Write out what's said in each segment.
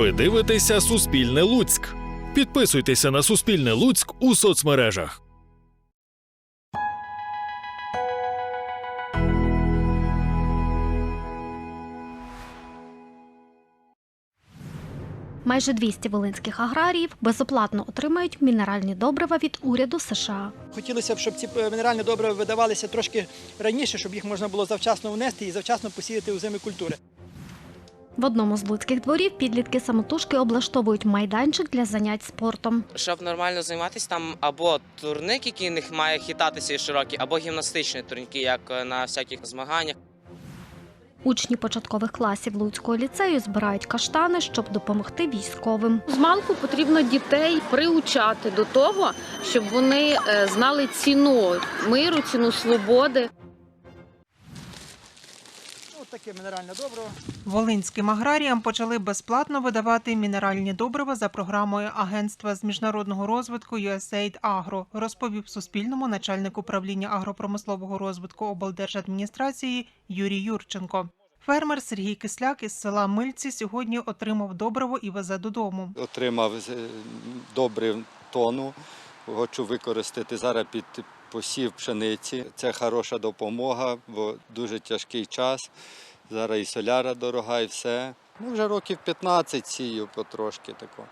Ви дивитеся Суспільне Луцьк. Підписуйтеся на Суспільне Луцьк у соцмережах. Майже 200 волинських аграріїв безоплатно отримають мінеральні добрива від уряду США. Хотілося б, щоб ці е, мінеральні добрива видавалися трошки раніше, щоб їх можна було завчасно внести і завчасно посіяти у зими культури. В одному з луцьких дворів підлітки самотужки облаштовують майданчик для занять спортом. Щоб нормально займатися, там або турник, який в них має хитатися і широкий, або гімнастичні турніки, як е, на всяких змаганнях. Учні початкових класів Луцького ліцею збирають каштани, щоб допомогти військовим. Змалку потрібно дітей приучати до того, щоб вони е, знали ціну миру, ціну свободи. Таке мінеральне добриво. Волинським аграріям почали безплатно видавати мінеральні добрива за програмою Агентства з міжнародного розвитку USAID Agro, розповів Суспільному начальник управління агропромислового розвитку облдержадміністрації Юрій Юрченко. Фермер Сергій Кисляк із села Мильці сьогодні отримав добриво і везе додому. отримав добре тону. Хочу використати зараз під посів пшениці. Це хороша допомога, бо дуже тяжкий час. Зараз і соляра дорога, і все. Ну, вже років 15 сію потрошки тако.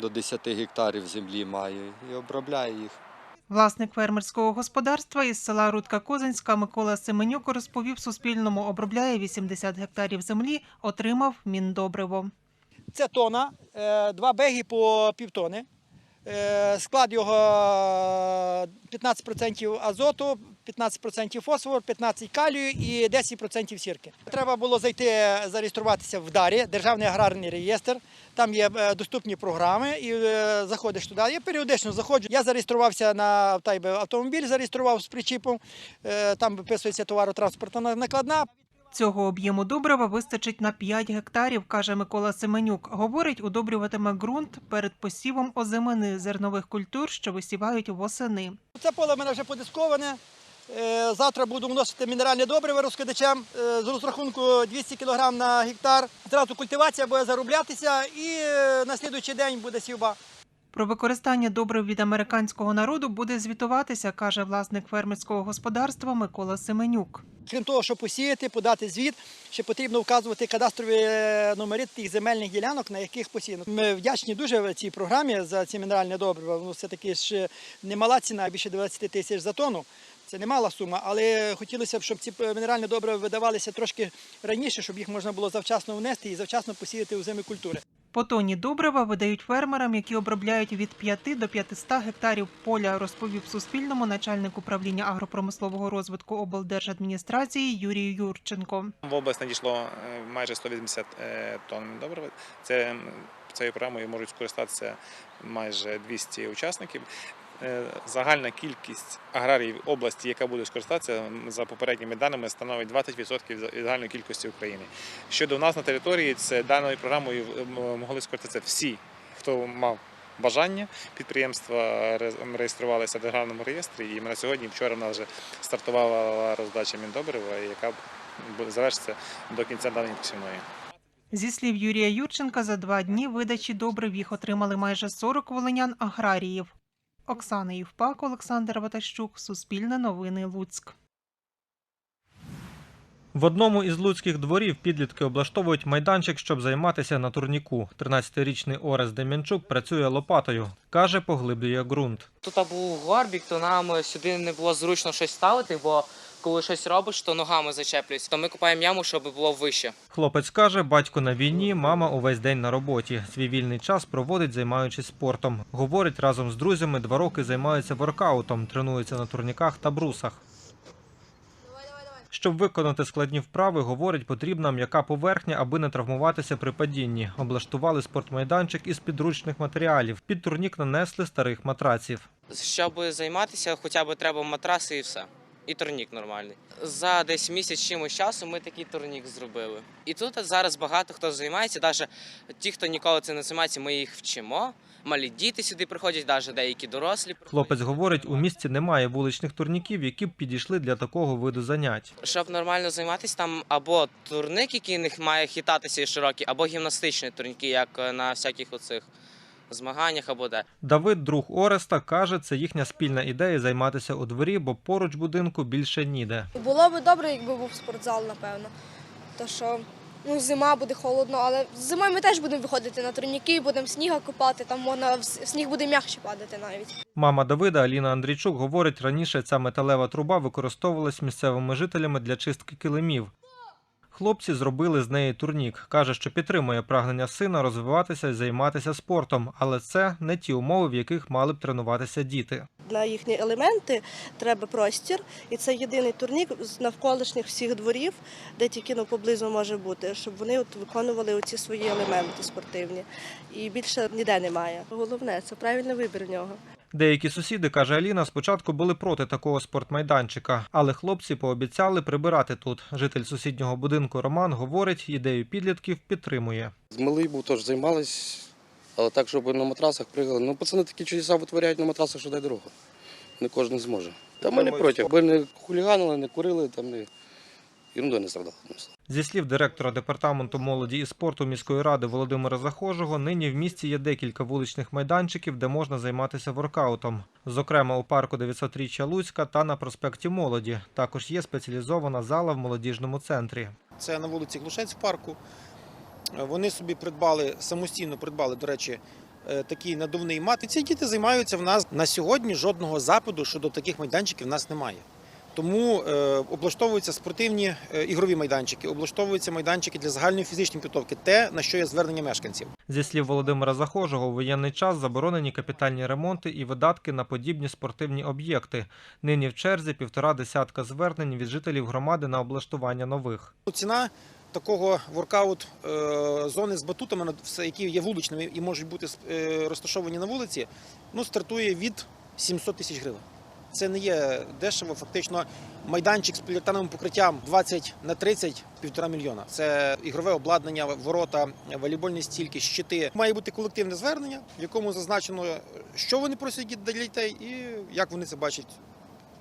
До 10 гектарів землі маю і обробляю їх. Власник фермерського господарства із села Рудка Козинська Микола Семенюк розповів Суспільному, обробляє 80 гектарів землі, отримав міндобриво. Це тона, е, два беги по півтони. Е, Склад його 15% азоту, 15% фосфору, 15% калію і 10% сірки. Треба було зайти зареєструватися в ДАРі, Державний аграрний реєстр. Там є е, доступні програми, і е, заходиш туди. Я періодично заходжу. Я зареєструвався на автомобіль, зареєстрував з причіпом. Там виписується товаротранспортна накладна. Цього об'єму добрива вистачить на 5 гектарів, каже Микола Семенюк. Говорить, удобрюватиме ґрунт перед посівом озимини зернових культур, що висівають восени. Це поле в мене вже подисковане. Е, Завтра буду вносити мінеральне добриво розкидачем е, з розрахунку 200 кг на гектар. Зразу культивація буде зароблятися і е, на слідуючий день буде сівба. Про використання добрив від американського народу буде звітуватися, каже власник фермерського господарства Микола Семенюк. Крім того, щоб посіяти, подати звіт, ще потрібно вказувати кадастрові е, номери тих земельних ділянок, на яких посіяно. Ми вдячні дуже цій програмі за ці мінеральні добрива. Ну, все таки ж немала ціна, більше 20 тисяч за тонну. Це немала сума, але хотілося б, щоб ці мінеральні добрива видавалися трошки раніше, щоб їх можна було завчасно внести і завчасно посіяти у зими культури. По тоні добрива видають фермерам, які обробляють від 5 до 500 гектарів поля, розповів Суспільному начальник управління агропромислового розвитку облдержадміністрації Юрій Юрченко. В область надійшло е, майже 180 е, тонн добрива. Це цією програмою можуть скористатися майже 200 учасників. Е, Загальна кількість аграріїв області, яка буде скористатися, за попередніми даними, становить 20% від загальної кількості України. Щодо нас на території, це даною програмою могли скористатися всі, хто мав бажання. Підприємства реєструвалися в державному реєстрі, і на сьогодні, вчора, в нас вже стартувала роздача міндобрива, яка завершиться до кінця даної посівної. Зі слів Юрія Юрченка, за два дні видачі добрив їх отримали майже 40 волинян аграріїв. Оксана Євпак, Олександр Ватащук, Суспільне новини Луцьк. В одному із луцьких дворів підлітки облаштовують майданчик, щоб займатися на турніку. 13-річний Орес Дем'янчук працює лопатою. Каже, поглиблює ґрунт. Тут був горбік, то нам сюди не було зручно щось ставити, бо коли щось робиш, то ногами зачеплюється. То ми купаємо яму, щоб було вище. Хлопець каже, батько на війні, мама увесь день на роботі. Свій вільний час проводить, займаючись спортом. Говорить, разом з друзями два роки займаються воркаутом, тренуються на турніках та брусах. Щоб виконати складні вправи, говорить, потрібна м'яка поверхня, аби не травмуватися при падінні. Облаштували спортмайданчик із підручних матеріалів. Під турнік нанесли старих матраців. Щоб займатися, хоча б треба матраси і все. І турнік нормальний. За десь місяць чимось часу ми такий турнік зробили. І тут зараз багато хто займається, навіть ті, хто ніколи цим не займається, ми їх вчимо. Малі діти сюди приходять, навіть деякі дорослі. Хлопець говорить, у місті немає вуличних турніків, які б підійшли для такого виду занять. Щоб нормально займатися, там або турник, який не має хитатися і широкий, або гімнастичні турніки, як е, на всяких оцих змаганнях або де. Давид, друг Ореста, каже, це їхня спільна ідея займатися у дворі, бо поруч будинку більше ніде. Було б добре, якби був спортзал, напевно. То що ну, зима буде холодно, але зимою ми теж будемо виходити на турніки, будемо сніга копати, там можна в сніг буде м'якше падати навіть. Мама Давида Аліна Андрійчук говорить, раніше ця металева труба використовувалась місцевими жителями для чистки килимів. Хлопці зробили з неї турнік. Каже, що підтримує прагнення сина розвиватися і займатися спортом, але це не ті умови, в яких мали б тренуватися діти. На їхні елементи треба простір, і це єдиний турнік з навколишніх всіх дворів, де тільки ну, поблизу може бути, щоб вони от виконували оці свої елементи спортивні. І більше ніде немає. Головне це правильний вибір в нього. Деякі сусіди, каже Аліна, спочатку були проти такого спортмайданчика, але хлопці пообіцяли прибирати тут. Житель сусіднього будинку Роман говорить, ідею підлітків підтримує. Малий був теж займались, але так, щоб на матрасах пригали. Ну, пацани такі чудеса витворяють на матрасах, що дай дорогу. Не кожен зможе. Та ми не проти. Аби не хуліганили, не курили, там не ерундою не страдали. Зі слів директора департаменту молоді і спорту міської ради Володимира Захожого, нині в місті є декілька вуличних майданчиків, де можна займатися воркаутом. Зокрема, у парку 900-річчя Луцька та на проспекті Молоді. Також є спеціалізована зала в молодіжному центрі. Це на вулиці Глушець в парку. Вони собі придбали, самостійно придбали, до речі, е, такий надувний мат. І ці діти займаються в нас на сьогодні. Жодного запиту щодо таких майданчиків в нас немає. Тому е, облаштовуються спортивні е, ігрові майданчики, облаштовуються майданчики для загальної фізичної підготовки, те, на що є звернення мешканців. Зі слів Володимира Захожого, у воєнний час заборонені капітальні ремонти і видатки на подібні спортивні об'єкти. Нині в черзі півтора десятка звернень від жителів громади на облаштування нових. Ціна такого воркаут е, зони з батутами, які є вуличними і можуть бути розташовані на вулиці, ну, стартує від 700 тисяч гривень. Це не є дешево. Фактично, майданчик з поліетановим покриттям 20 на 30 півтора мільйона. Це ігрове обладнання, ворота, волейбольні стільки, щити. Має бути колективне звернення, в якому зазначено, що вони просять для дітей, і як вони це бачать,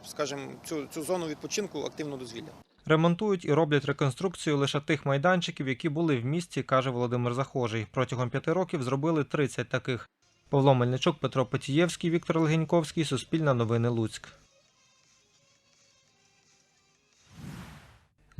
скажімо, цю, цю зону відпочинку активного дозвілля. Ремонтують і роблять реконструкцію лише тих майданчиків, які були в місті, каже Володимир Захожий. Протягом п'яти років зробили 30 таких. Павло Мельничук, Петро Потієвський, Віктор Легеньковський, Суспільне новини Луцьк.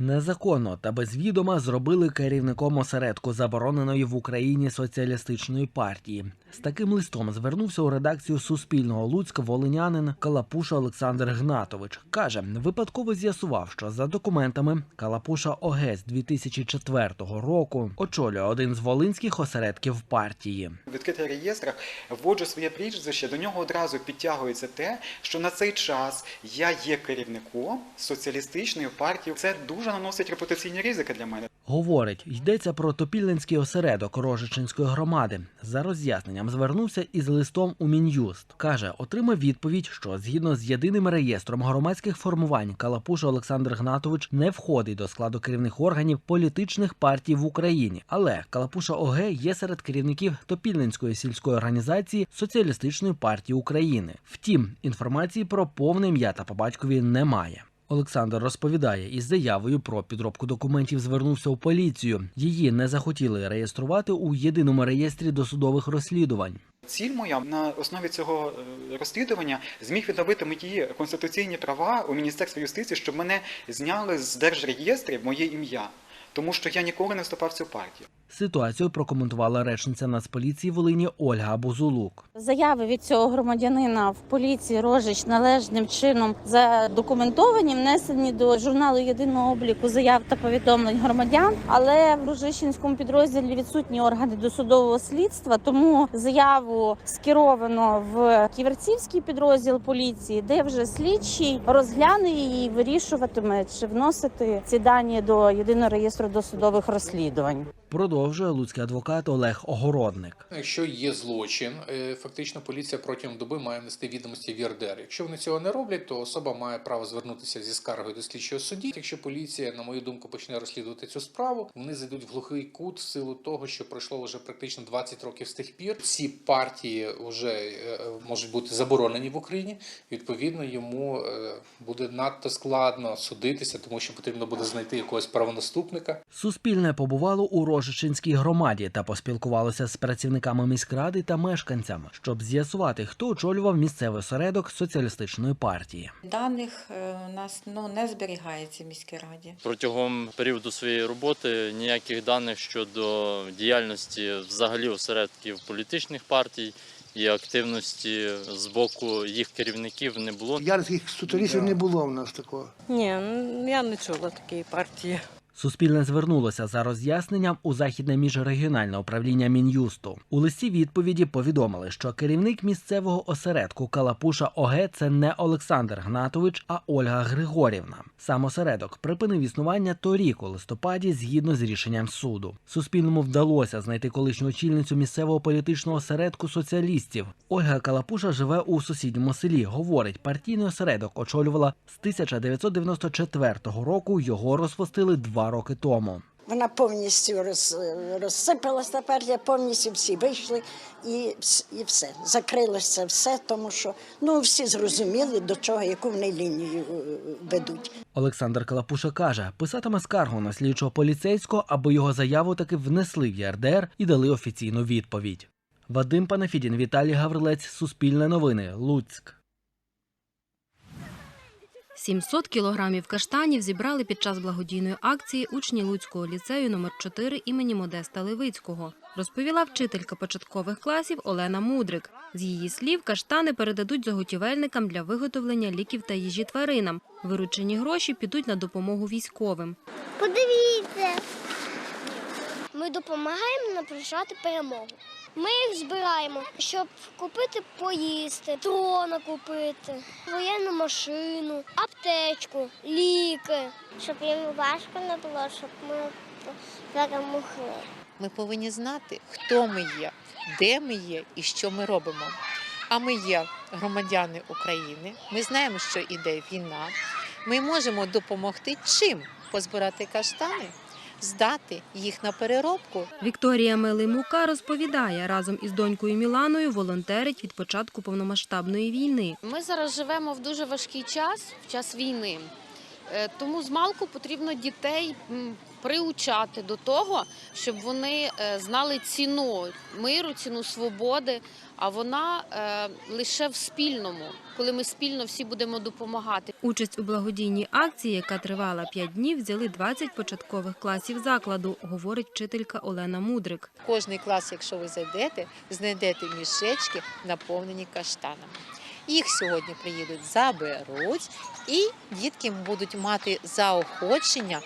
Незаконно та без відома зробили керівником осередку забороненої в Україні соціалістичної партії. З таким листом звернувся у редакцію Суспільного Луцьк волинянин Калапуша Олександр Гнатович. каже, випадково з'ясував, що за документами Калапуша ОГЕС 2004 року очолює один з волинських осередків партії. Відкритих реєстрах вводжу своє прізвище, до нього одразу підтягується те, що на цей час я є керівником соціалістичної партії. Це дуже наносить репутаційні ризики для мене. Говорить, йдеться про Топільницький осередок Рожичинської громади. За роз'ясненням звернувся із листом у Мін'юст. Каже, отримав відповідь, що згідно з єдиним реєстром громадських формувань Калапуша Олександр Гнатович не входить до складу керівних органів політичних партій в Україні. Але Калапуша ОГ є серед керівників Топільницької сільської організації Соціалістичної партії України. Втім, інформації про повне ім'я та по батькові немає. Олександр розповідає, із заявою про підробку документів звернувся у поліцію. Її не захотіли реєструвати у єдиному реєстрі досудових розслідувань. Ціль моя на основі цього е, розслідування зміг відновити мої конституційні права у Міністерстві юстиції, щоб мене зняли з держреєстрів моє ім'я, тому що я ніколи не вступав в цю партію. Ситуацію прокоментувала речниця Нацполіції Волині Ольга Бузулук. Заяви від цього громадянина в поліції Рожич належним чином задокументовані, внесені до журналу єдиного обліку заяв та повідомлень громадян. Але в Рожичинському підрозділі відсутні органи досудового слідства, тому заяву скеровано в Ківерцівський підрозділ поліції, де вже слідчий розгляне її і вирішуватиме, чи вносити ці дані до єдиного реєстру досудових розслідувань. Продовжує луцький адвокат Олег Огородник. Якщо є злочин, е, фактично поліція протягом доби має внести відомості в ЄРДР. Якщо вони цього не роблять, то особа має право звернутися зі скаргою до слідчого судді. Якщо поліція, на мою думку, почне розслідувати цю справу, вони зайдуть в глухий кут в силу того, що пройшло вже практично 20 років з тих пір. Всі партії вже е, можуть бути заборонені в Україні. Відповідно, йому е, буде надто складно судитися, тому що потрібно буде знайти якогось правонаступника. Суспільне побувало у Рожичинській громаді та поспілкувалося з працівниками міськради та мешканцями, щоб з'ясувати, хто очолював місцевий осередок соціалістичної партії. Даних е, у нас ну, не зберігається в міській раді. Протягом періоду своєї роботи ніяких даних щодо діяльності взагалі осередків політичних партій і активності з боку їх керівників не було. Ярських соціалістів не було в нас такого. Ні, я не чула такої партії. Суспільне звернулося за роз'ясненням у західне міжрегіональне управління мін'юсту. У листі відповіді повідомили, що керівник місцевого осередку Калапуша ОГ це не Олександр Гнатович, а Ольга Григорівна. Сам осередок припинив існування торік у листопаді згідно з рішенням суду. Суспільному вдалося знайти колишню очільницю місцевого політичного осередку соціалістів. Ольга Калапуша живе у сусідньому селі. Говорить, партійний осередок очолювала з 1994 року. Його розпустили два роки тому. Вона повністю роз, розсипалася партія, повністю всі вийшли і, і все. Закрилося все, тому що ну, всі зрозуміли, до чого, яку вони лінію е, ведуть. Олександр Калапуша каже, писатиме скаргу на слідчого поліцейського, аби його заяву таки внесли в ЄРДР і дали офіційну відповідь. Вадим Панафідін, Віталій Гаврилець, Суспільне новини, Луцьк. 700 кілограмів каштанів зібрали під час благодійної акції учні Луцького ліцею номер 4 імені Модеста Левицького. Розповіла вчителька початкових класів Олена Мудрик. З її слів, каштани передадуть заготівельникам для виготовлення ліків та їжі тваринам. Виручені гроші підуть на допомогу військовим. Подивіться. Ми допомагаємо наближати перемогу. Ми їх збираємо, щоб купити поїсти, дрона купити, воєнну машину, аптечку, ліки. Щоб їм важко не було, щоб ми перемогли. Ми повинні знати, хто ми є, де ми є і що ми робимо. А ми є громадяни України. Ми знаємо, що іде війна. Ми можемо допомогти чим позбирати каштани, здати їх на переробку. Вікторія Мелимука розповідає, разом із донькою Міланою волонтерить від початку повномасштабної війни. Ми зараз живемо в дуже важкий час, в час війни. Е, Тому з малку потрібно дітей приучати до того, щоб вони е, знали ціну миру, ціну свободи. А вона е, лише в спільному, коли ми спільно всі будемо допомагати. Участь у благодійній акції, яка тривала 5 днів, взяли 20 початкових класів закладу, говорить вчителька Олена Мудрик. Кожний клас, якщо ви зайдете, знайдете мішечки, наповнені каштанами. Їх сьогодні приїдуть, заберуть, і дітки будуть мати заохочення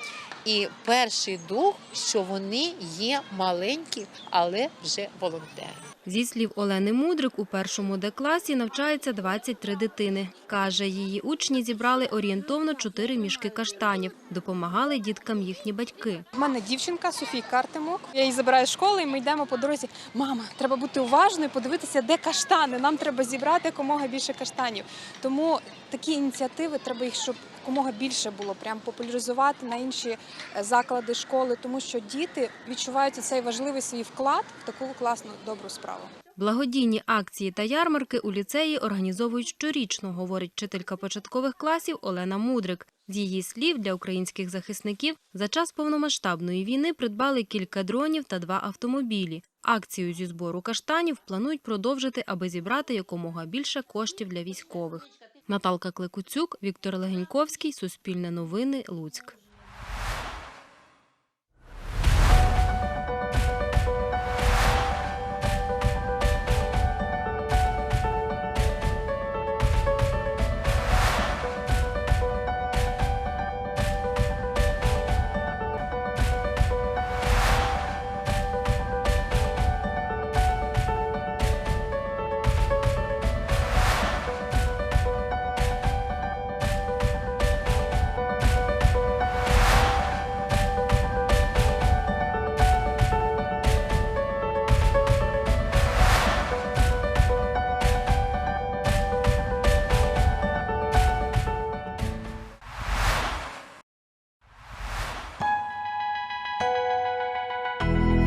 і перший дух, що вони є маленькі, але вже волонтери. Зі слів Олени Мудрик, у першому Д-класі навчається 23 дитини. Каже, її учні зібрали орієнтовно 4 мішки каштанів. Допомагали діткам їхні батьки. У мене дівчинка Софійка Артемок. Я її забираю з школи, і ми йдемо по дорозі. Мама, треба бути уважною, подивитися, де каштани. Нам треба зібрати якомога більше каштанів. Тому такі ініціативи треба їх, щоб якомога більше було, прям популяризувати на інші е, заклади школи, тому що діти відчувають цей важливий свій вклад в таку класну добру справу. Благодійні акції та ярмарки у ліцеї організовують щорічно, говорить вчителька початкових класів Олена Мудрик. З її слів, для українських захисників за час повномасштабної війни придбали кілька дронів та два автомобілі. Акцію зі збору каштанів планують продовжити, аби зібрати якомога більше коштів для військових. Наталка Клекуцюк, Віктор Легеньковський, Суспільне новини, Луцьк.